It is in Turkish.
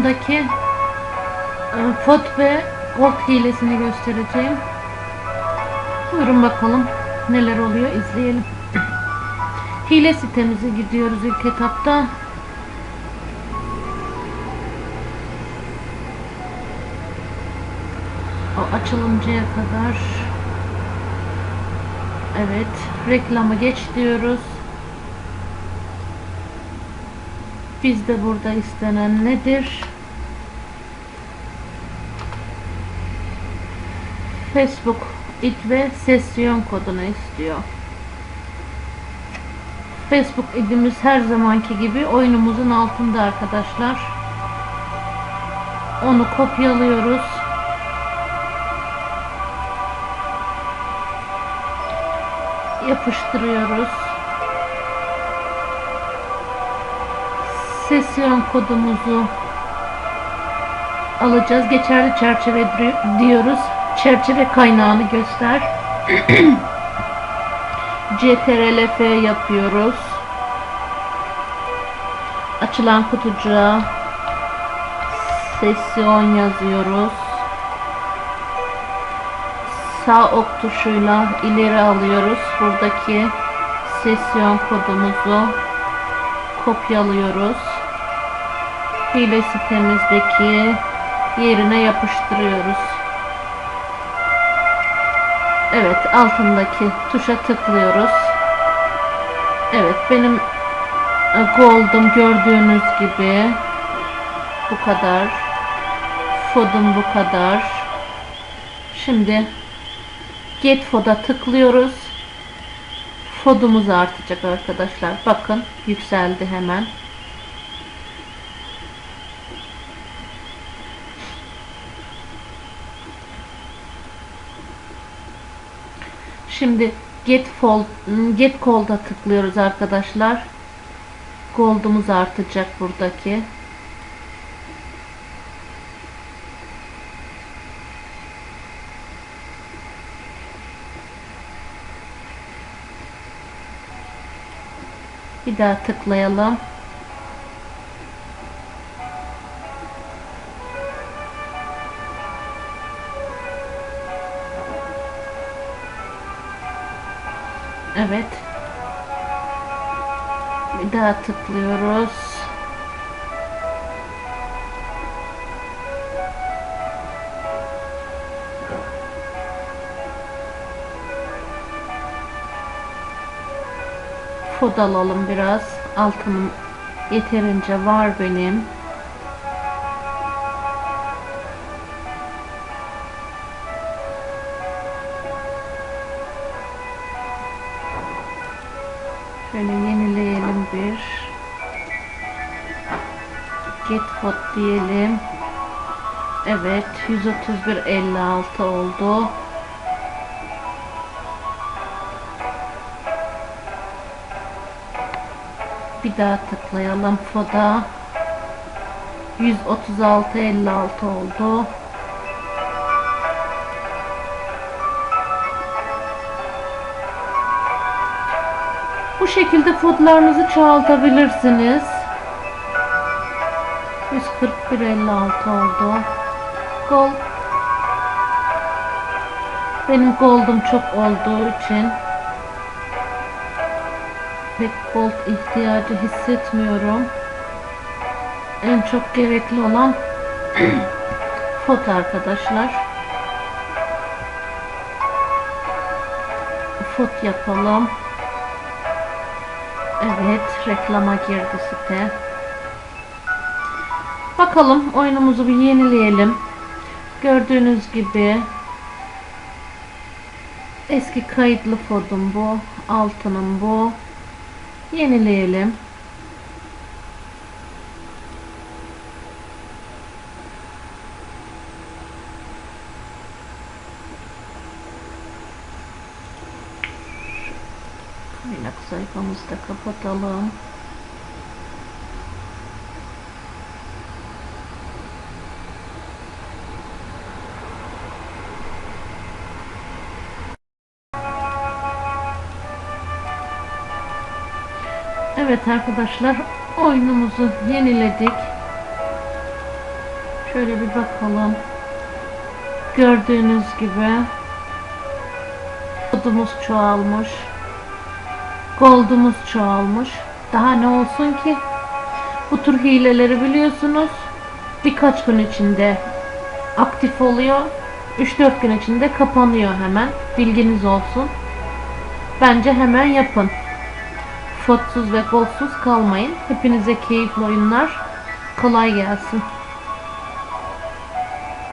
oyundaki e, pot ve gold hilesini göstereceğim. Buyurun bakalım neler oluyor izleyelim. Hile sitemize gidiyoruz ilk etapta. O açılıncaya kadar Evet reklamı geç diyoruz. Bizde burada istenen nedir? Facebook id ve sesyon kodunu istiyor. Facebook idimiz her zamanki gibi oyunumuzun altında arkadaşlar. Onu kopyalıyoruz. Yapıştırıyoruz. Sesyon kodumuzu alacağız. Geçerli çerçeve di- diyoruz. Çerçeve kaynağını göster. CTRL-F yapıyoruz. Açılan kutucuğa sesyon yazıyoruz. Sağ ok tuşuyla ileri alıyoruz. Buradaki sesyon kodumuzu kopyalıyoruz. Hile sitemizdeki yerine yapıştırıyoruz. Evet altındaki tuşa tıklıyoruz. Evet benim e, gold'um gördüğünüz gibi bu kadar. Fod'um bu kadar. Şimdi Get Fod'a tıklıyoruz. Fod'umuz artacak arkadaşlar. Bakın yükseldi hemen. Şimdi Get Fold, Get Cold'a tıklıyoruz arkadaşlar. Gold'umuz artacak buradaki. Bir daha tıklayalım. Evet. Bir daha tıklıyoruz. Fod alalım biraz. Altınım yeterince var benim. Şöyle yenileyelim bir. Get hot diyelim. Evet 131.56 oldu. Bir daha tıklayalım foda. 136.56 oldu. Şekilde kodlarınızı çoğaltabilirsiniz. 141.56 oldu. Gold. Benim gold'um çok olduğu için pek gold ihtiyacı hissetmiyorum. En çok gerekli olan fot arkadaşlar. Fot yapalım. Evet, reklama girdi site. Bakalım oyunumuzu bir yenileyelim. Gördüğünüz gibi eski kayıtlı fodum bu, altınım bu. Yenileyelim. Kaynak sayfamızı da kapatalım. Evet arkadaşlar oyunumuzu yeniledik. Şöyle bir bakalım. Gördüğünüz gibi Gold'umuz çoğalmış. Gold'umuz çoğalmış. Daha ne olsun ki? Bu tür hileleri biliyorsunuz. Birkaç gün içinde aktif oluyor. 3-4 gün içinde kapanıyor hemen. Bilginiz olsun. Bence hemen yapın. Fotsuz ve golsuz kalmayın. Hepinize keyifli oyunlar. Kolay gelsin.